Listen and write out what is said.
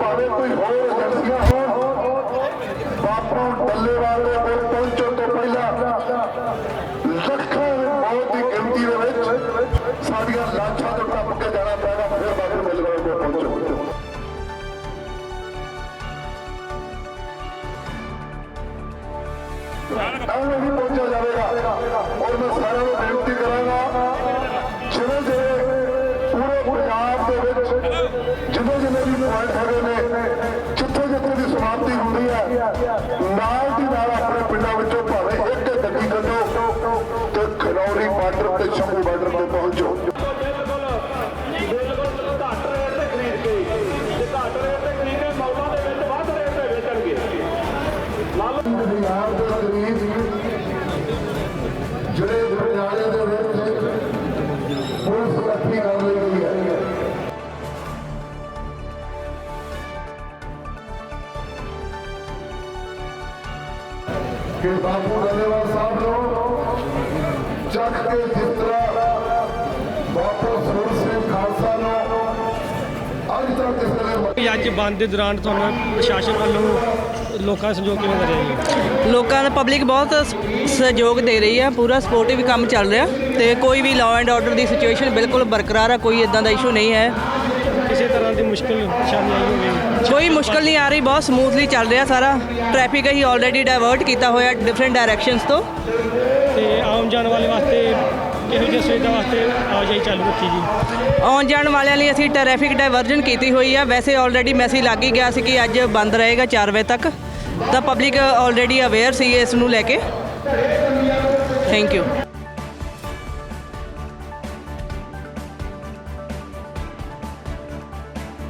ਭਾਵੇਂ ਕੋਈ ਹੋਰ ਏਜੰਸੀਆਂ ਹੋਣ, ਬਾਪੂ ਡੱਲੇਵਾਲ ਦੇ ਕੋਲ ਪਹੁੰਚਣ ਤੋਂ ਪਹਿਲਾਂ ਲੱਖਾਂ ਬਹੁਤ ਦੀ ਗਿਣਤੀ ਦੇ ਵਿੱਚ ਸਾਡੀਆਂ ਲਾਸ਼ਾਂ ਤੋਂ ਟੱਪ ਕੇ ਜਾਣਾ ਪੈਗਾ ਫਿਰ ਬਾਪੂ ਡੱਲੇਵਾਲ ਕੋਲ ਪਹੁੰਚੋ। ਐਵੇਂ ਹੀ ਪਹੁੰਚਿਆ ਜਾਵੇਗਾ। ਔਰ ਮੈਂ ਸਾਰਿਆਂ ਨੂੰ ਬੇਨਤੀ ਕਰਾਂਗਾ ਪੁਆਇੰਟ ਹੈਗੇ ਨੇ ਜਿੱਥੇ ਜਿੱਥੇ ਦੀ ਸਮਾਪਤੀ ਹੁੰਦੀ ਹੈ, ਨਾਲ ਦੀ ਨਾਲ ਆਪਣੇ ਪਿੰਡਾਂ ਵਿੱਚੋਂ ਭਾਵੇਂ ਇੱਕ ਗੱਡੀ ਕੱਢੋ ਤੇ ਖਨੌਰੀ ਬਾਰਡਰ ਤੇ ਸ਼ੰਭੂ ਬਾਰਡਰ ਤੇ ਪਹੁੰਚੋ। ਜਿਹੜੇ ਬਿਲਕੁਲ ਕਿ ਬਾਪੂ ਡੱਲੇਵਾਲ ਸਾਹਿਬ ਨੂੰ ਚੱਕ ਕੇ ਜਿਸ ਤਰ੍ਹਾਂ ਬਾਪੂ ਸੂਰ ਸਿੰਘ ਖਾਲਸਾ ਨੂੰ ਅੱਜ ਤੱਕ ਕਿਸੇ ਨੇ ਅੱਜ ਬੰਦ ਦੇ ਦੌਰਾਨ ਤੁਹਾਨੂੰ ਪ੍ਰਸ਼ਾਸਨ ਵੱਲੋਂ ਲੋਕਾਂ ਦਾ ਸਹਿਯੋਗ ਕਿਵੇਂ ਮਿਲ ਰਿਹਾ ਲੋਕਾਂ ਦਾ ਪਬਲਿਕ ਬਹੁਤ ਸਹਿਯੋਗ ਦੇ ਰਹੀ ਹੈ ਪੂਰਾ ਸਪੋਰਟਿਵ ਕੰਮ ਚੱਲ ਰਿਹਾ ਤੇ ਕੋਈ ਵੀ ਲਾਅ ਐਂਡ ਆਰਡਰ ਦੀ ਸਿਚੁਏਸ਼ਨ ਬਿਲਕੁਲ ਬਰਕਰਾਰ ਹੈ ਕੋਈ ਇਦਾਂ ਦਾ ਇਸ਼ੂ ਨਹੀਂ ਹੈ। ਕਿਸੇ ਤਰ੍ਹਾਂ ਦੀ ਮੁਸ਼ਕਲ ਪਰੇਸ਼ਾਨੀ ਆਈ ਹੋਵੇ ਕੋਈ ਮੁਸ਼ਕਲ ਨਹੀਂ ਆ ਰਹੀ ਬਹੁਤ ਸਮੂਥਲੀ ਚੱਲ ਰਿਹਾ ਸਾਰਾ। ਟ੍ਰੈਫਿਕ ਅਸੀਂ ਆਲਰੇਡੀ ਡਾਇਵਰਟ ਕੀਤਾ ਹੋਇਆ ਡਿਫਰੈਂਟ ਡਾਇਰੈਕਸ਼ਨਸ ਤੋਂ। ਤੇ ਆਮ ਜਾਣ ਵਾਲੇ ਵਾਸਤੇ ਇਹੋ ਜਿਹੇ ਸੁਵਿਧਾ ਵਾਸਤੇ ਆਵਾਜਾਈ ਚਾਲੂ ਰੱਖੀ ਜੀ ਆਉਣ ਜਾਣ ਵਾਲਿਆਂ ਲਈ ਅਸੀਂ ਟ੍ਰੈਫਿਕ ਡਾਇਵਰਜਨ ਕੀਤੀ ਹੋਈ ਆ। ਵੈਸੇ ਆਲਰੇਡੀ ਮੈਸੇਜ ਲੱਗ ਹੀ ਗਿਆ ਸੀ ਕਿ ਅੱਜ ਬੰਦ ਰਹੇਗਾ 4 ਵਜੇ ਤੱਕ। ਤਾਂ ਪਬਲਿਕ ਆਲਰੇਡੀ ਅਵੇਅਰ ਸੀ ਇਸ ਨੂੰ ਲੈ ਕੇ। Thank you